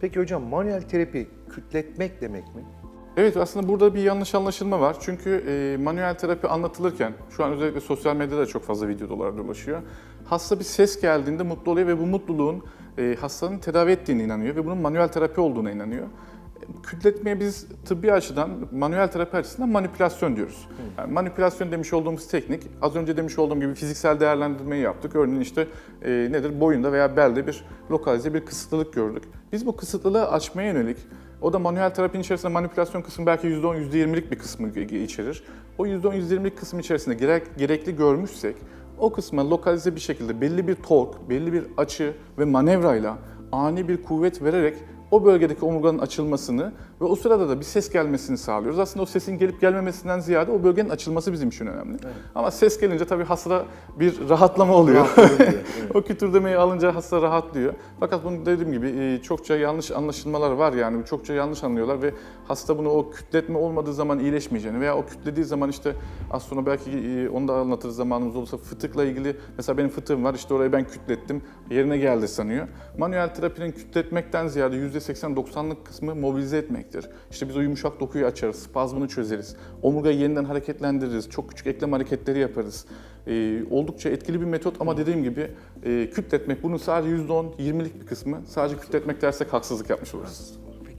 Peki hocam manuel terapi kütletmek demek mi? Evet aslında burada bir yanlış anlaşılma var. Çünkü e, manuel terapi anlatılırken, şu an özellikle sosyal medyada da çok fazla videolar dolaşıyor. Hasta bir ses geldiğinde mutlu oluyor ve bu mutluluğun e, hastanın tedavi ettiğine inanıyor ve bunun manuel terapi olduğuna inanıyor. Kütletmeye biz tıbbi açıdan, manuel terapi açısından manipülasyon diyoruz. Yani manipülasyon demiş olduğumuz teknik, az önce demiş olduğum gibi fiziksel değerlendirmeyi yaptık. Örneğin işte e, nedir? Boyunda veya belde bir lokalize bir kısıtlılık gördük. Biz bu kısıtlılığı açmaya yönelik o da manuel terapinin içerisinde manipülasyon kısmı belki %10, %20'lik bir kısmı içerir. O %10, %20'lik kısmı içerisinde gerek, gerekli görmüşsek o kısma lokalize bir şekilde belli bir tork, belli bir açı ve manevrayla ani bir kuvvet vererek o bölgedeki omurganın açılmasını ve o sırada da bir ses gelmesini sağlıyoruz. Aslında o sesin gelip gelmemesinden ziyade o bölgenin açılması bizim için önemli. Ama ses gelince tabii hastada bir rahatlama oluyor. o kütürdemeyi alınca hasta rahatlıyor. Fakat bunu dediğim gibi e, çokça yanlış anlaşılmalar var yani çokça yanlış anlıyorlar ve hasta bunu o kütletme olmadığı zaman iyileşmeyeceğini veya o kütlediği zaman işte az sonra belki e, onu da anlatırız zamanımız olursa fıtıkla ilgili mesela benim fıtığım var işte orayı ben kütlettim yerine geldi sanıyor. Manuel terapinin kütletmekten ziyade %80-90'lık kısmı mobilize etmektir. İşte biz o yumuşak dokuyu açarız, spazmını çözeriz, omurgayı yeniden hareketlendiririz, çok küçük eklem hareketleri yaparız. Ee, oldukça etkili bir metot ama dediğim gibi e, kütletmek bunun sadece %10-20'lik bir kısmı. Sadece kütletmek dersek haksızlık yapmış oluruz.